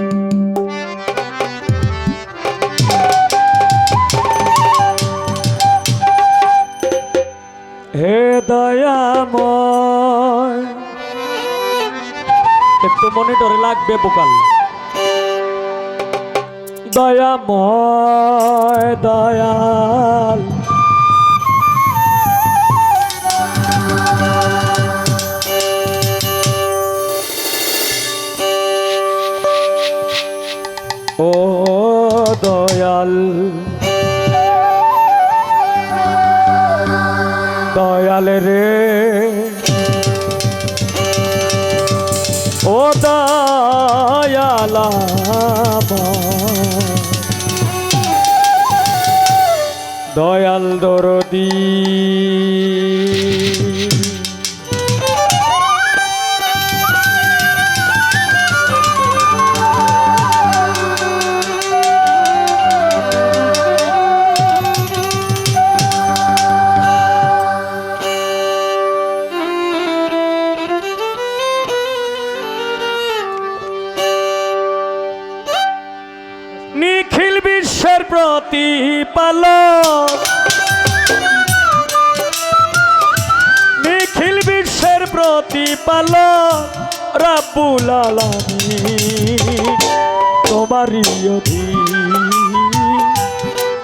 হে দয়াময়। একটু মনিটরে লাগবে বোকাল। দয়াময় দয়াল। দয়াল দয়াল রে। ও দয়ালা। দয়াল দরদি। বিশ্বের প্রতিপালক নিখিল বিশ্বের প্রতিপালক রাব্বুল আলামিন। তোমারই অধীন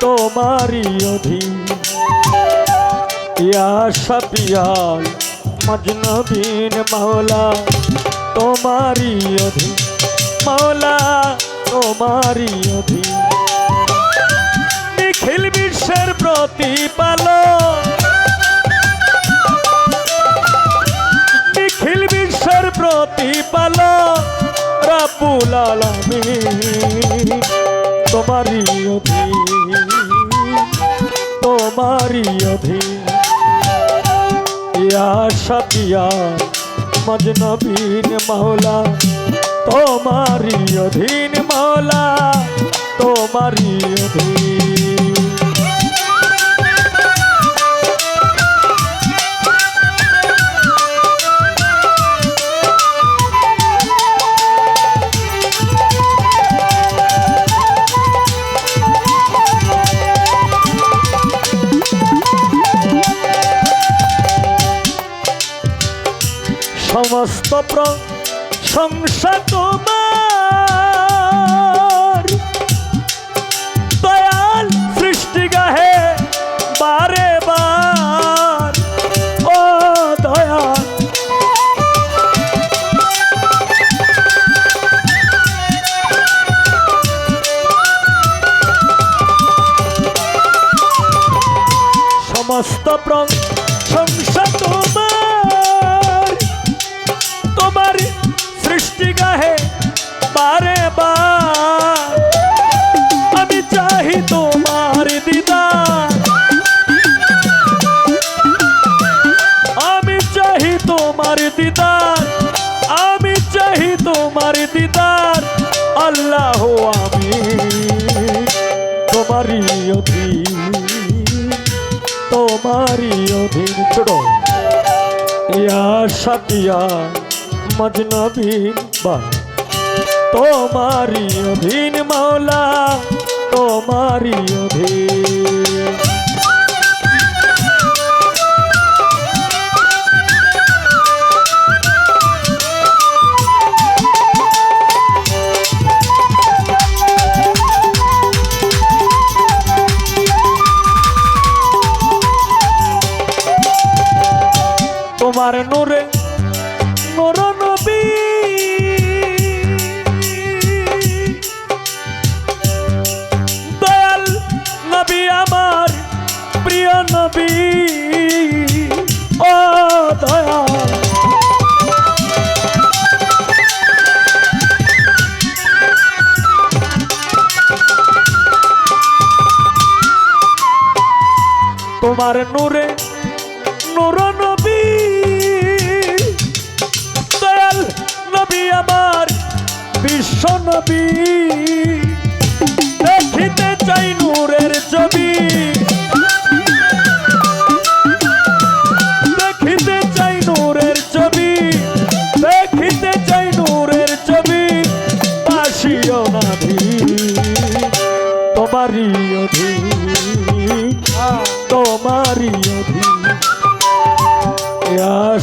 তোমারই অধীন। ইয়া শাফিয়াল মজনবিন মাওলা, তোমারই অধীন। মাওলা, তোমারই অধীন। নিখিল বিশ্বের প্রতিপালক। নিখিল বিশ্বের প্রতিপালক। রাব্বুল আলামিন, তোমারই অধীন তোমারই অধীন। ইয়া শাতিয়া মজনবিন মাওলা, তোমারই অধীন মাওলা, তোমারই অধীন। সমস্ত প্রশংসা তোমার। দয়াল সৃষ্টি গাহে বারে সমস্ত প্রশংসা তোমার। তোমারই অধীন ছোট ইয়া সাতিয়া মজনবীন বা। তোমারই অধীন মাওলা তোমারই অধীন। তোমার নূরে নূর নবী। দয়াল নবী আমার বিশ্ব নবী। দেখিতে চাই নূরের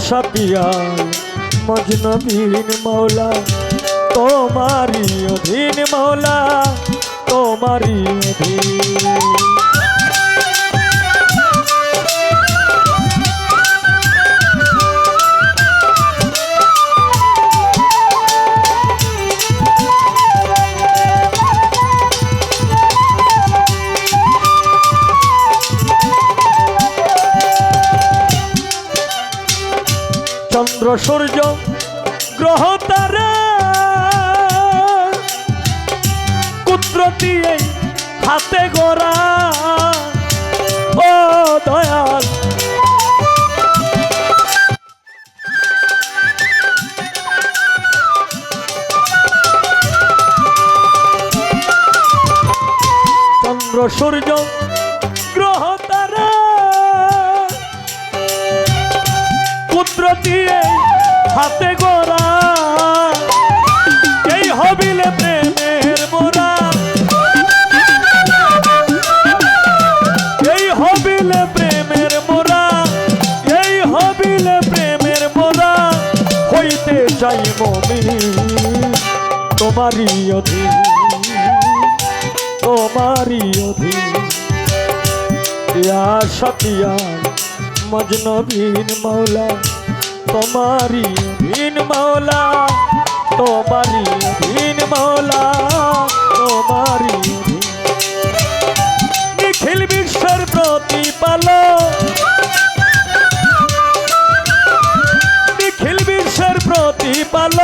সাপিয়াল মজনবীন মৌলা তোমারি অধীন মৌলা তোমারি অধীন। চন্দ্র সূর্য গ্রহ তারা। এই হাতে গড়া। ও দয়াল। চন্দ্র সূর্য গ্রহ তারা। কুদরতি হাতে গড়া। এই হবিলে প্রেমের মোরা এই হবিলে প্রেমের মোরা এই হবিলে প্রেমের মোরা হইতে চাই মমি, তোমারই অধীন তোমারই অধীন। ইয়া সতিয়া, মজনবিন মৌলা। তোমারি অধীন মৌলা তোমারি অধীন মৌলা তোমারি নিখিল বিশ্বের প্রতিপাল নিখিল বিশ্বের প্রতিপাল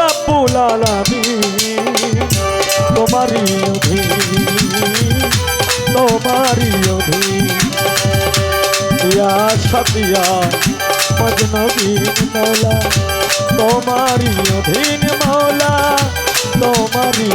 রাব্বুল আলামিন। তোমারি অধীন তোমারি অধীন। ইয়া সতিয়া মজনবীন মৌলা তোমারি অধীন মৌলা তোমারি